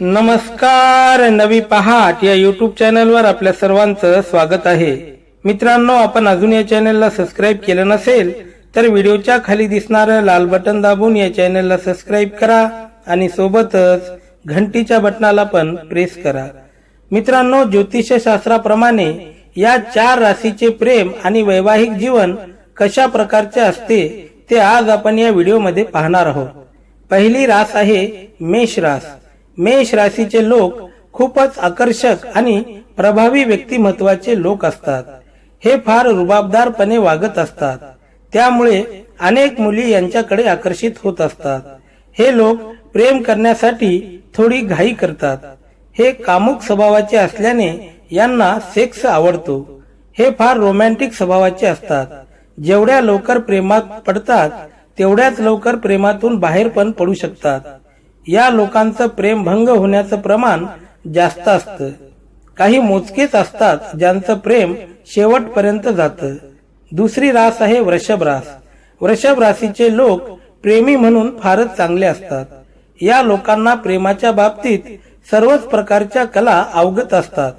नमस्कार नवी पहाट या युट्यूब चॅनलवर आपल्या सर्वांचं स्वागत आहे. मित्रांनो आपण अजून या चॅनलला सबस्क्राईब केलं नसेल तर व्हिडिओच्या खाली दिसणारं लाल बटन दाबून या चॅनलला सबस्क्राईब करा आणि सोबतच घंटीच्या बटनाला पण प्रेस करा. मित्रांनो ज्योतिष शास्त्राप्रमाणे या चार राशीचे प्रेम आणि वैवाहिक जीवन कशा प्रकारचे असते ते आज आपण या व्हिडिओमध्ये पाहणार आहोत. पहिली रास आहे मेष रास. मेष राशीचे लोक खूपच आकर्षक आणि प्रभावी व्यक्तिमत्वाचे लोक असतात. हे फार रुबाबदारपणे वागत असतात. त्यामुळे अनेक मुली यांच्याकडे आकर्षित होत असतात. हे लोक प्रेम करण्यासाठी थोडी घाई करतात. हे कामुक स्वभावाचे असल्याने यांना सेक्स आवडतो. हे फार रोमॅन्टिक स्वभावाचे असतात. जेवढ्या लवकर प्रेमात पडतात तेवढ्याच लवकर प्रेमातून बाहेर पण पडू शकतात. या लोकांचं प्रेम भंग होण्याचं प्रमाण जास्त असतं. काही मोजकेच असतात ज्यांचं प्रेम शेवटपर्यंत जातं. दुसरी रास आहे वृषभ रास. वृषभ राशीचे लोक प्रेमी म्हणून फारच चांगले असतात. या लोकांना प्रेमाच्या बाबतीत सर्वच प्रकारच्या कला अवगत असतात.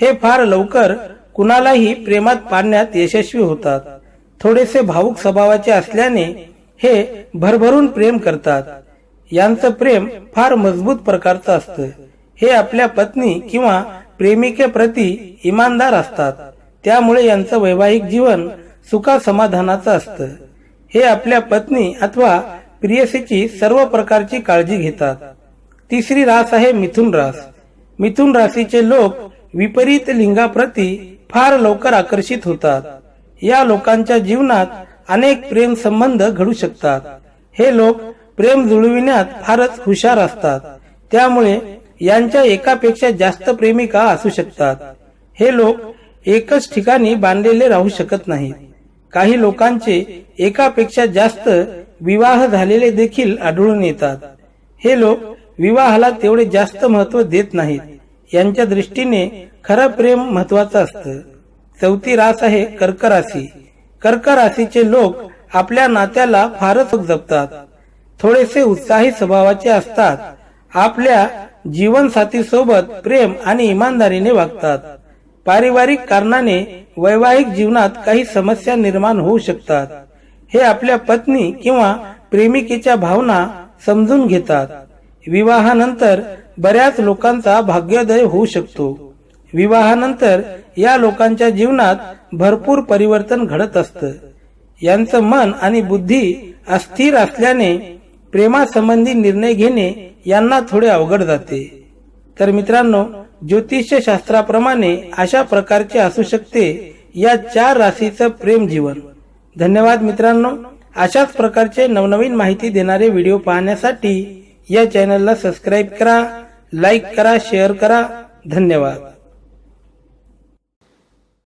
हे फार लवकर कुणालाही प्रेमात पाडण्यात यशस्वी होतात. थोडेसे भावुक स्वभावाचे असल्याने हे भरभरून प्रेम करतात. यांचं प्रेम फार मजबूत प्रकारचं असतं. हे आपल्या पत्नी किंवा प्रेमिकेप्रती इमानदार असतात. त्यामुळे यांचं वैवाहिक जीवन सुखा समाधानाचं असतं. हे आपल्या पत्नी अथवा प्रियसीची सर्व प्रकारची काळजी घेतात. तिसरी रास आहे मिथुन रास. मिथुन राशीचे लोक विपरीत लिंगाप्रती फार लवकर आकर्षित होतात. या लोकांच्या जीवनात अनेक प्रेम संबंध घडू शकतात. हे लोक प्रेम जुळविण्यात फारच हुशार असतात. त्यामुळे यांच्या एकापेक्षा जास्त प्रेमिका असू शकतात. हे लोक एकच ठिकाणी बांधलेले राहू शकत नाहीत. काही लोकांचे एकापेक्षा जास्त विवाह झालेले देखील आढळून येतात. हे लोक विवाहाला तेवढे जास्त महत्त्व देत नाहीत. यांच्या दृष्टीने खरं प्रेम महत्वाचं असतं. चौथी रास आहे कर्क राशी कर्क राशीचे लोक आपल्या नात्याला फारच जपतात. थोडेसे उत्साही स्वभावाचे असतात. आपल्या जीवनसाथी सोबत प्रेम आणि इमानदारीने वागतात. पारिवारिक कारणाने वैवाहिक जीवनात काही समस्या निर्माण होऊ शकतात. हे आपल्या पत्नी किंवा प्रेमिकेच्या भावना समजून घेतात. विवाहानंतर बऱ्याच लोकांचा भाग्योदय होऊ शकतो. विवाहानंतर या लोकांच्या जीवनात भरपूर परिवर्तन घडत असतं. यांचं मन आणि बुद्धी अस्थिर असल्याने प्रेमासंबंधी निर्णय घेणे यांना थोडे अवघड जाते. तर मित्रांनो ज्योतिषशास्त्राप्रमाणे अशा प्रकारचे असू शकते या चार राशीचं प्रेम जीवन. धन्यवाद मित्रांनो. अशाच प्रकारचे नवनवीन माहिती देणारे व्हिडिओ पाहण्यासाठी या चॅनलला सबस्क्राईब करा लाईक करा शेअर करा. धन्यवाद.